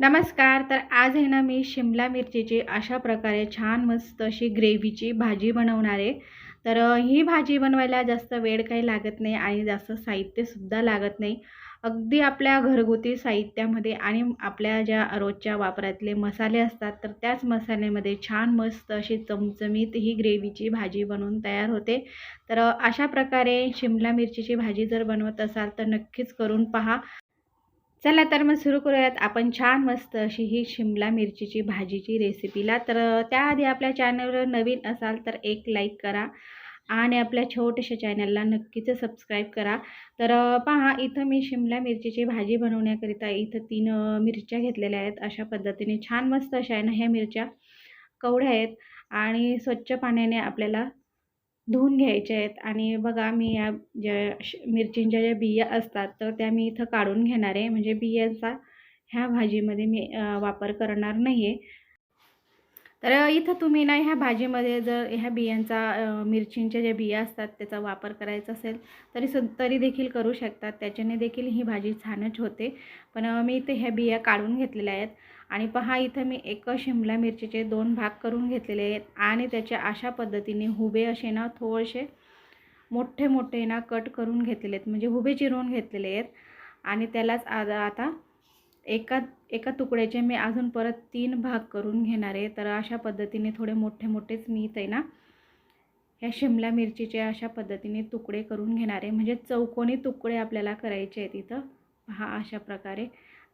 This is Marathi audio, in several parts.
नमस्कार तर आज आहे ना मी शिमला मिरचीची अशा प्रकारे छान मस्त अशी ग्रेव्हीची भाजी बनवणार आहे. तर ही भाजी बनवायला जास्त वेळ काही लागत नाही आणि जास्त साहित्यसुद्धा लागत नाही. अगदी आपल्या घरगुती साहित्यामध्ये आणि आपल्या ज्या रोजच्या वापरातले मसाले असतात तर त्याच मसाल्यामध्ये छान मस्त अशी चमचमीत ही ग्रेव्हीची भाजी बनवून तयार होते. तर अशा प्रकारे शिमला मिरचीची भाजी जर बनवत असाल तर नक्कीच करून पहा. चला तर मग सुरू करूयात. आपण छान मस्त अशी ही शिमला मिरचीची भाजीची रेसिपीला. तर त्याआधी आपल्या चॅनलवर नवीन असाल तर एक लाईक करा आणि आपल्या छोट्याशा चॅनलला नक्कीच सबस्क्राईब करा. तर पहा इथं मी शिमला मिरचीची भाजी बनवण्याकरिता इथं तीन मिरच्या घेतलेल्या आहेत. अशा पद्धतीने छान मस्त अशा आहे ना ह्या मिरच्या कवड्या आहेत आणि स्वच्छ पाण्याने आपल्याला धुवून घ्यायचे आहेत. आणि बघा मी या ज्या श मिरचींच्या ज्या बिया असतात तर त्या मी इथं काढून घेणार आहे. म्हणजे बियांचा ह्या भाजीमध्ये मी वापर करणार नाही आहे तर इथं तुम्ही ना ह्या भाजीमध्ये जर ह्या बियांचा मिरचींच्या ज्या बिया असतात त्याचा वापर करायचा असेल तरी सु तरी देखील करू शकतात. त्याच्याने देखील ही भाजी छानच होते. पण मी इथे ह्या बिया काढून घेतलेल्या आहेत. आणि पहा इथं मी एक शिमला मिरचीचे दोन भाग करून घेतलेले आहेत. आणि त्याच्या अशा पद्धतीने हुबे असे ना थोडेसे मोठे मोठे ना कट करून घेतलेले आहेत. म्हणजे हुबे चिरून घेतलेले आहेत. आणि त्यालाच आज आता एका एका तुकड्याचे मी अजून परत तीन भाग करून घेणार आहे. तर अशा पद्धतीने थोडे मोठे मोठेच मी ते ना ह्या शिमला मिरचीचे अशा पद्धतीने तुकडे करून घेणार आहे. म्हणजे चौकोनी तुकडे आपल्याला करायचे आहेत इथं. हा अशा प्रकारे.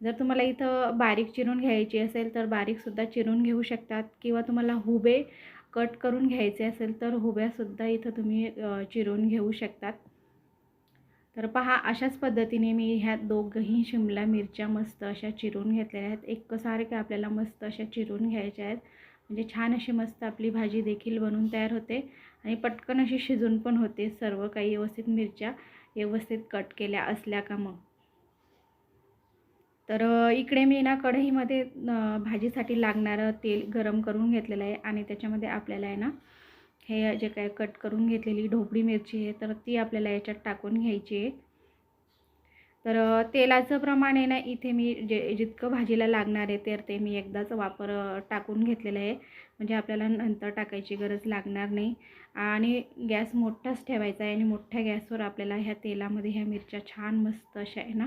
जर तुम्हाला इथं बारीक चिरून घ्यायची असेल तर बारीकसुद्धा चिरून घेऊ शकतात. किंवा तुम्हाला हुबे कट करून घ्यायचे असेल तर हुब्यासुद्धा इथं तुम्ही चिरून घेऊ शकतात. तर पहा अशाच पद्धतीने मी ह्या दोघंही शिमला मिरच्या मस्त अशा चिरून घेतलेल्या आहेत. एकसारख्या आपल्याला मस्त अशा चिरून घ्यायच्या आहेत. म्हणजे छान अशी मस्त आपली भाजी देखील बनून तयार होते. आणि पटकन अशी शिजून पण होते सर्व काही व्यवस्थित मिरच्या व्यवस्थित कट केल्या असल्या का मग. तर इकडे मी ना कढईमध्ये भाजीसाठी लागणारं तेल गरम करून घेतलेलं आहे. आणि त्याच्यामध्ये आपल्याला आहे ना हे जे काय कट करून घेतलेली ढोबळी मिरची आहे तर ती आपल्याला याच्यात टाकून घ्यायची आहे. तर तेलाचं प्रमाण आहे ना इथे मी जे जितकं भाजीला लागणार आहे तर ते मी एकदाच वापर टाकून घेतलेलं आहे. म्हणजे आपल्याला नंतर टाकायची गरज लागणार नाही. आणि गॅस मोठाच ठेवायचा आहे आणि मोठ्या गॅसवर आपल्याला ह्या तेलामध्ये ह्या मिरच्या छान मस्त अशा आहे ना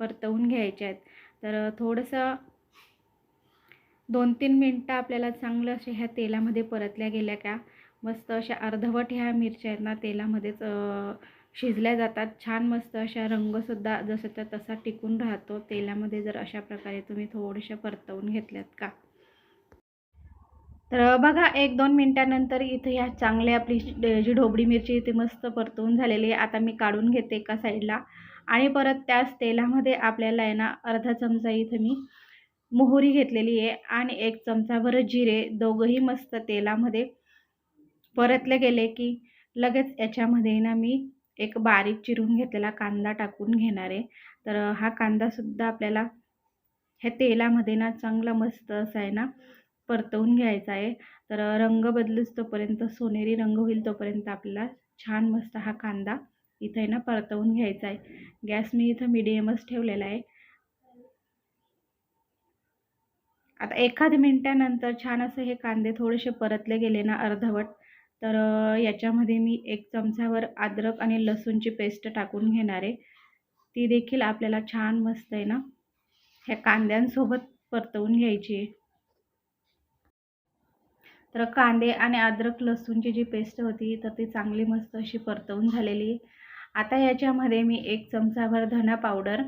परतवून घ्यायच्या आहेत. तर थोडंसं दोन तीन मिनटं आपल्याला चांगलं असे ह्या तेलामध्ये परतल्या गेल्या का मस्त अशा अर्धवट ह्या मिरच्या आहेत ना तेलामध्येच शिजल्या जातात. छान मस्त अशा रंगसुद्धा जसंच्या तसा टिकून राहतो. तेलामध्ये जर अशा प्रकारे तुम्ही थोड्याशा परतवून घेतल्यात का? तर बघा एक दोन मिनटानंतर इथे ह्या चांगली आपली जी ढोबळी मिरची ती मस्त परतवून झालेली आहे. आता मी काढून घेते एका साईडला. आणि परत त्याच तेलामध्ये आपल्याला आहे ना अर्धा चमचा इथं मी मोहरी घेतलेली आहे. आणि एक चमचाभर जिरे दोघंही मस्त तेलामध्ये परतले गेले की लगेच याच्यामध्ये ना मी एक बारीक चिरून घेतलेला कांदा टाकून घेणार आहे. तर हा कांदासुद्धा आपल्याला ह्या तेलामध्ये ना चांगला मस्त असा आहे ना परतवून घ्यायचा आहे. तर रंग बदलूच तोपर्यंत सोनेरी रंग होईल तोपर्यंत आपल्याला छान मस्त हा कांदा इथं आहे ना परतवून घ्यायचा आहे. गॅस मी इथं मिडियमच ठेवलेला आहे. आता एखाद मिनटानंतर छान असं हे कांदे थोडेसे परतले गेले ना अर्धवट तर याच्यामध्ये मी एक चमचावर अद्रक आणि लसूणची पेस्ट टाकून घेणार आहे. ती देखील आपल्याला छान मस्त आहे ना ह्या कांद्यांसोबत परतवून घ्यायची आहे. तर कांदे आणि अद्रक लसूणची जी पेस्ट होती तर ती चांगली मस्त अशी परतवून झालेली आता याच्यामध्ये मी एक चमचाभर धना पावडर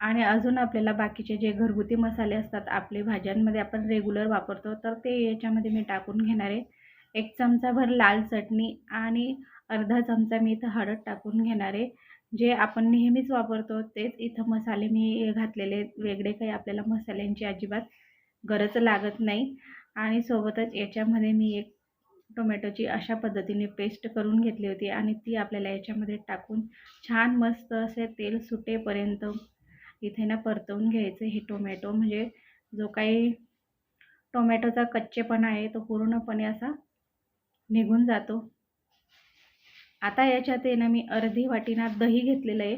आणि अजून आपल्याला बाकीचे जे घरगुती मसाले असतात आपले भाज्यांमध्ये आपण रेग्युलर वापरतो तर ते याच्यामध्ये मी टाकून घेणार आहे. एक चमचाभर लाल चटणी आणि अर्धा चमचा मी इथं हळद टाकून घेणार आहे. जे आपण नेहमीच वापरतो तेच इथं मसाले मी घातलेले वेगळे काही आपल्याला मसाल्यांची अजिबात गरज लागत नाही. आणि सोबतच याच्यामध्ये मी एक टोमॅटोची अशा पद्धतीने पेस्ट करून घेतली होती आणि ती आपल्याला याच्यामध्ये टाकून छान मस्त असे तेल सुटेपर्यंत इथे ना परतवून घ्यायचं हे टोमॅटो. म्हणजे जो काही टोमॅटोचा कच्चेपणा आहे तो पूर्णपणे असा निघून जातो. आता याच्यात आहे ना मी अर्धी वाटीना दही घेतलेलं आहे.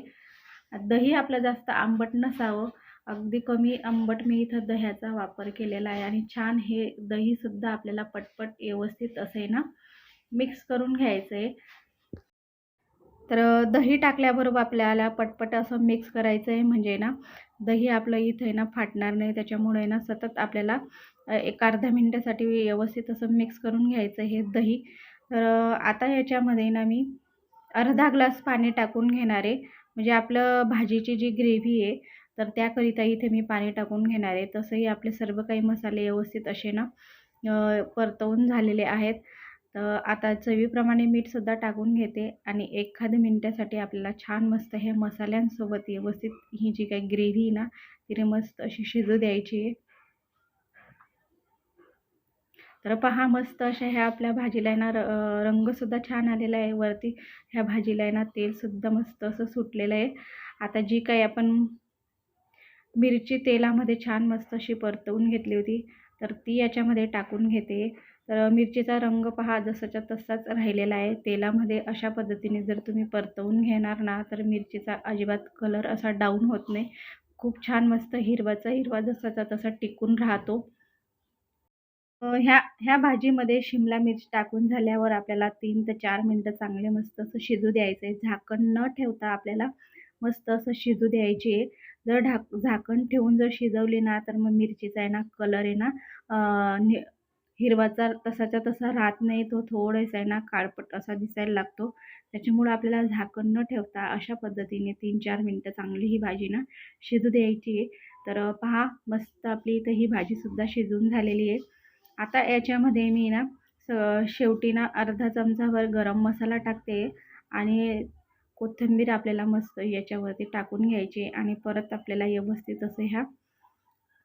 दही आपलं जास्त आंबट नसावं. अगदी कमी आंबट मी इथं दह्याचा वापर केलेला आहे आणि छान हे दहीसुद्धा आपल्याला पटपट व्यवस्थित असं आहे ना मिक्स करून घ्यायचं आहे तर दही टाकल्याबरोबर आपल्याला पटपट असं मिक्स करायचं आहे म्हणजे ना दही आपलं इथं आहे ना फाटणार नाही त्याच्यामुळे ना सतत आपल्याला एक अर्ध्या मिनटासाठी व्यवस्थित असं मिक्स करून घ्यायचं हे दही. तर आता ह्याच्यामध्ये ना मी अर्धा ग्लास पाणी टाकून घेणार आहे. म्हणजे आपलं भाजीची जी ग्रेव्ही आहे तर त्याकरिता इथे मी पाणी टाकून घेणार आहे. तसंही आपले सर्व काही मसाले व्यवस्थित असे ना परतवून झालेले आहेत. तर आता चवीप्रमाणे मीठसुद्धा टाकून घेते आणि एखाद्या मिनटासाठी आपल्याला छान मस्त हे मसाल्यांसोबत व्यवस्थित ही जी काही ग्रेव्ही ना तिने मस्त अशी शिजू द्यायची. आहे तर पहा मस्त अशा ह्या आपल्या भाजीला आहे ना र रंगसुद्धा छान आलेला आहे. वरती ह्या भाजीला आहे ना तेलसुद्धा मस्त असं सुटलेलं आहे. आता जी काही आपण मिरची तेलामध्ये छान मस्त अशी परतवून घेतली होती तर ती याच्यामध्ये टाकून घेते. तर मिरचीचा रंग पहा जसाच्या तसाच राहिलेला आहे. तेलामध्ये अशा पद्धतीने जर तुम्ही परतवून घेणार ना तर मिरचीचा अजिबात कलर असा डाऊन होत नाही. खूप छान मस्त हिरवाचा हिरवा जसाचा तसा टिकून राहतो. ह्या ह्या भाजीमध्ये शिमला मिरची टाकून झाल्यावर आपल्याला तीन ते चार मिनटं चांगले मस्त असं शिजू द्यायचं आहे झाकण न ठेवता आपल्याला मस्त असं शिजू द्यायची आहे. जर ढाक झाकण ठेवून जर शिजवली ना तर मग मिरचीचा आहे ना कलर आहे ना हिरवाचा तसाच्या तसा राहत नाही तो थोडासा आहे ना काळपट असा दिसायला लागतो. त्याच्यामुळं आपल्याला झाकण न ठेवता अशा पद्धतीने तीन चार मिनटं चांगली ही भाजी ना शिजू द्यायची आहे. तर पहा मस्त आपली इथं ही भाजीसुद्धा शिजून झालेली आहे. आता याच्यामध्ये मी ना स शेवटी ना अर्धा चमचाभर गरम मसाला टाकते आणि कोथिंबीर आपल्याला मस्त याच्यावरती टाकून घ्यायची आणि परत आपल्याला व्यवस्थित असं ह्या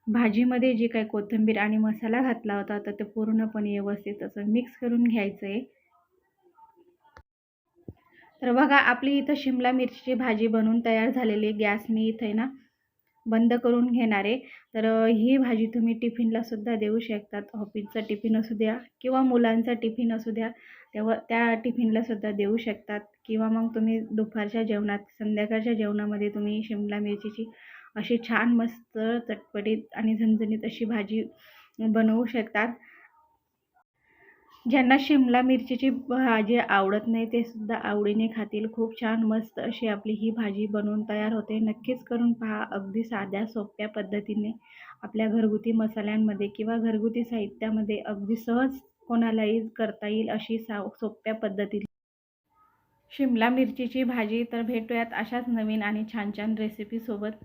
भाजीमध्ये जे काही कोथिंबीर आणि मसाला घातला होता तर ते पूर्णपणे व्यवस्थित असं मिक्स करून घ्यायचं आहे तर बघा आपली इथं शिमला मिरचीची भाजी बनवून तयार झालेली गॅस मी इथे ना बंद करून घेणार आहे. तर ही भाजी तुम्ही टिफिनलासुद्धा देऊ शकतात. ऑफिसचा टिफिन असू द्या किंवा मुलांचा टिफिन असू द्या तेव्हा त्या टिफिनलासुद्धा देऊ शकतात. किंवा मग तुम्ही दुपारच्या जेवणात संध्याकाळच्या जेवणामध्ये तुम्ही शिमला मिरचीची अशी छान मस्त चटपटीत आणि झणझणीत अशी भाजी बनवू शकतात. ज्यांना शिमला मिरचीची भाजी आवडत नाही ते सुद्धा आवडीने खातील. खूप छान मस्त अशी आपली ही भाजी बनवून तयार होते. नक्कीच करून पहा. अगदी साध्या सोप्या पद्धतीने आपल्या घरगुती मसाल्यांमध्ये किंवा घरगुती साहित्यामध्ये अगदी सहज कोणालाही करता येईल अशी सा सोप्या पद्धतीने शिमला मिरचीची भाजी तर भेटूयात अशाच नवीन आणि छान छान रेसिपीसोबत